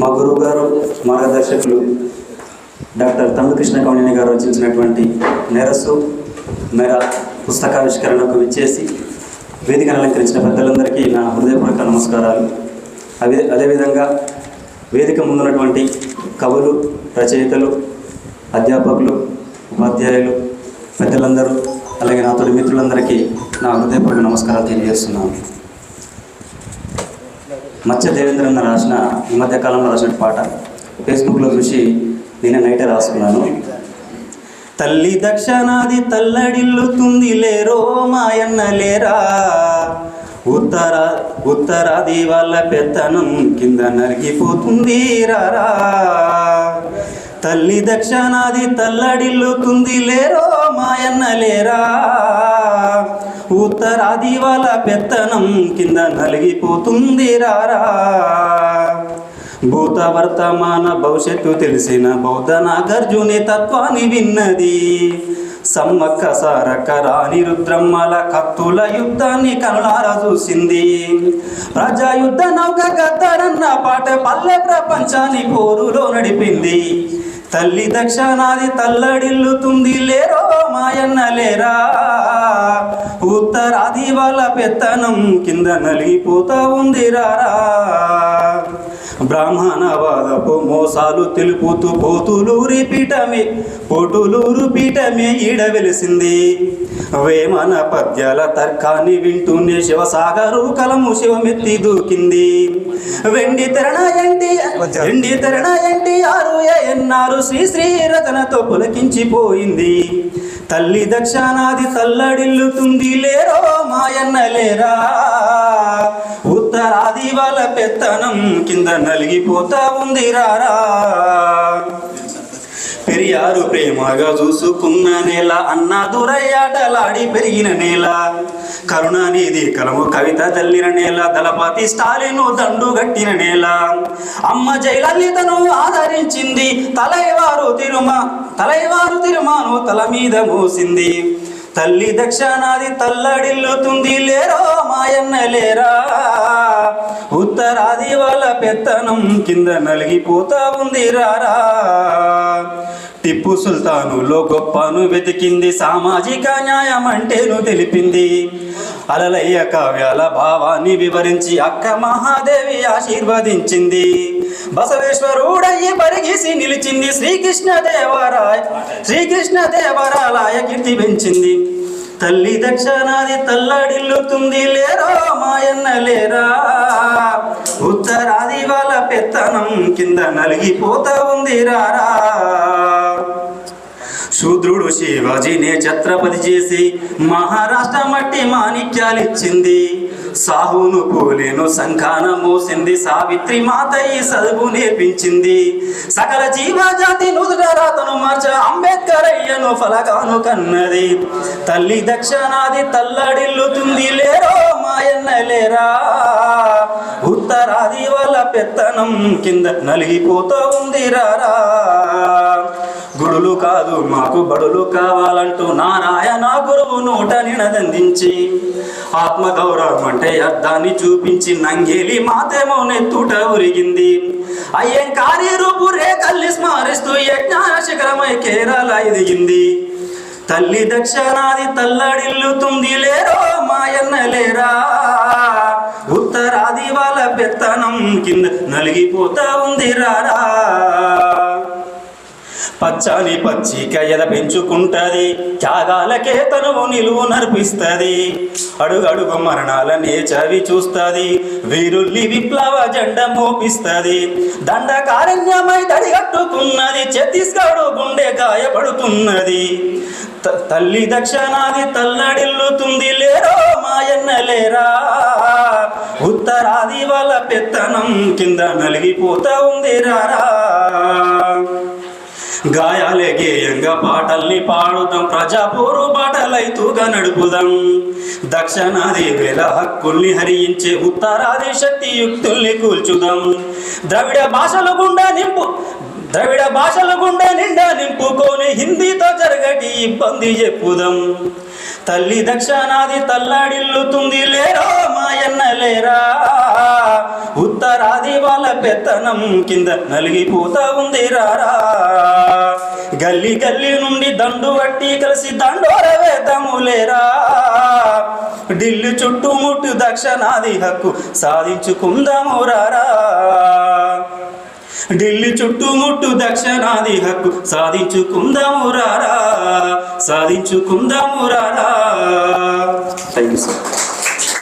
మా గురువు గారు మార్గదర్శకులు డాక్టర్ తమిళకృష్ణ కౌణిని గారు రచించినటువంటి నెరసు మెర పుస్తకావిష్కరణకు విచ్చేసి వేదికను అలంకరించిన పెద్దలందరికీ నా హృదయపూర్వక నమస్కారాలు. అదే అదేవిధంగా వేదిక ముందున్నటువంటి కవులు రచయితలు అధ్యాపకులు ఉపాధ్యాయులు పెద్దలందరూ అలాగే నా తొలి మిత్రులందరికీ నా హృదయపూర్వక నమస్కారాలు తెలియజేస్తున్నాను. మత్స్య దేవేంద్రన్న రాసిన ఈ మధ్య కాలంలో రాసిన పాట. ఫేస్బుక్లో చూసి నేను నైటే రాసుకున్నాను. తల్లి దక్షిణాది తల్లడిల్లుతుంది లేరో మాయన్న లేరా? ఉత్తర ఉత్తరాది వాళ్ళ పెత్తనం కింద నరిగిపోతుంది రారా? తల్లి దక్షిణాది తల్లడిల్లుతుంది లేరో మాయన్న లేరా? ఉత్తరాది వాళ్ళ పెత్తనం కింద నలిగిపోతుంది రారా? భూత వర్తమాన భవిష్యత్తు తెలిసిన బౌద్ధ నాగార్జుని తత్వాన్ని విన్నది. సమ్మక్క సారక్క రాణి రుద్రమ్మల కత్తుల యుద్ధాన్ని కనులారా చూసింది. ప్రజాయుద్ధ నౌక గద్దరన్న పాట పల్లె ప్రపంచాన్ని పోరులో నడిపింది. తల్లి దక్షిణాది తల్లడిల్లుతుంది లేరో మాయన్న లేరా ఉత్తరాది వాళ్ళ పెత్తనం కింద నలిగిపోతా ఉంది రారా బ్రాహ్మణవాదపు మోసాలు తెలుపుతూ పోతులూరి పీఠమే పోటులూరు పీఠమే ఈడ వెలిసింది. వేమన పద్యాల తర్కాన్ని వింటూనే శివసాగరు కలము శివమెత్తి దూకింది. వెండి తెరణ ఎండి వెండి తెరణ ఎండి ఆరు ఎన్నారు శ్రీ శ్రీ రతనతో పులకించిపోయింది. తల్లి దక్షిణాది తల్లడిల్లుతుంది లేరో మాయన్న లేరా? ఉత్తరాది వాళ్ళ పెత్తనం కింద నలిగిపోతా ఉంది రారా పెరియారు ప్రేమగా చూసుకున్న నేల అన్న దురయ్యాటలాడి పెరిగిన నేల. కరుణానిధి కలము కవిత జల్లిన నేల దళపతి స్టాలిను దండు గట్టిన నేల. అమ్మ జయలలితను ఆదరించింది తలైవారు తిరుమ తలైవారు తిరుమాను తల మీద మోసింది. తల్లి దక్షిణాది తల్లడిల్లుతుంది లేరో మాయన్న లేరా? ఉత్తరాది వాళ్ళ పెత్తనం కింద నలిగిపోతా ఉంది రారా టిప్పు సుల్తానులో గొప్పను వెతికింది. సామాజిక న్యాయం అంటేను తెలిపింది. అలలయ్య కావ్యాల భావాన్ని వివరించి అక్క మహాదేవి ఆశీర్వదించింది. బసవేశ్వరుడయ్యి పరిగీసి నిలిచింది. శ్రీకృష్ణ దేవరాయ శ్రీకృష్ణ దేవరాలయ కీర్తి పెంచింది. తల్లి దక్షిణాది తల్లడిల్లుతుంది. లేరా మాయన్న లేరా? ఉత్తరాది వాళ్ళ పెత్తనం కింద నలిగిపోతా ఉంది రారా శూద్రుడు శివాజీనే ఛత్రపతి చేసి మహారాష్ట్ర మట్టి మాణిక్యాలిచ్చింది. సాహును పోలేను సంఖాన మోసింది సావిత్రి మాతయ్య చదువు నేర్పించింది. సకల జీవజాతి నుదుట రాతను మార్చ అంబేద్కర్ అయ్యను ఫలగాను కన్నది. తల్లి దక్షిణాది తల్లడిల్లుతుంది లేరో మాయన్న లేరా? ఉత్తరాది వల్ల పెత్తనం కింద నలిగిపోతూ ఉంది రారా బడులు కాదు మాకు బడులు కావాలంటూ నారాయణ గురువు నోట నినదందించి ఆత్మగౌరవం అంటే అర్థాన్ని చూపించి నంగేలి మాతేమో నెత్తుట ఉరిగింది. అయ్యం కార్యరూపు రేఖల్ని స్మరిస్తూ యజ్ఞాన శిఖరమై కేరళ ఎదిగింది. తల్లి దక్షిణాది తల్లడిల్లుతుంది లేరో మాయన్న లేరా? ఉత్తరాది వాళ్ళ పెత్తనం కింద నలిగిపోతా ఉంది రారా పచ్చని పచ్చిక ఎద పెంచుకుంటది. త్యాగాలకే తనువు నిలువు నర్పిస్తది. అడుగడుగు మరణాలనే చవి చూస్తుంది. వీరుల్లి విప్లవ జెండ మోపిస్తుంది. దండకారణ్యమై దడిగట్టుకున్నది ఛత్తీస్గఢ్ గుండె గాయపడుతున్నది. త- తల్లి దక్షిణాది తల్లడిల్లుతుంది. లేరో మాయన్న లేరా? ఉత్తరాది వాళ్ళ పెత్తనం కింద నలిగిపోతా ఉంది రారా గాయాలే గేయంగా పాటల్ని పాడుదాం. ప్రజాపూరు బాటలైతుగా నడుపుదాం. దక్షిణాది వేల హక్కుల్ని హరించే ఉత్తరాది శక్తి యుక్తుల్ని కూల్చుదాం. ద్రవిడ భాషల గుండా నింపు ద్రవిడ భాషల గుండా నిండా నింపుకొని హిందీతో జరగటి ఇబ్బంది చెప్పుదాం. తల్లి దక్షిణాది తల్లాడిల్లుతుంది లేరో మాయన్న ఉత్తరాది వాళ్ళ పెత్తనం కింద నలిగిపోతా ఉంది రారా గల్లీ గల్లీ నుండి దండు వట్టి కలిసి దండోర వేద్దాములేరా ఢిల్లీ చుట్టుముట్టు దక్షిణాది హక్కు సాధించుకుందాము రారా? ఢిల్లీ చుట్టుముట్టు దక్షిణాది హక్కు సాధించుకుందాము రారా? సాధించుకుందాము రారా? Thank you sir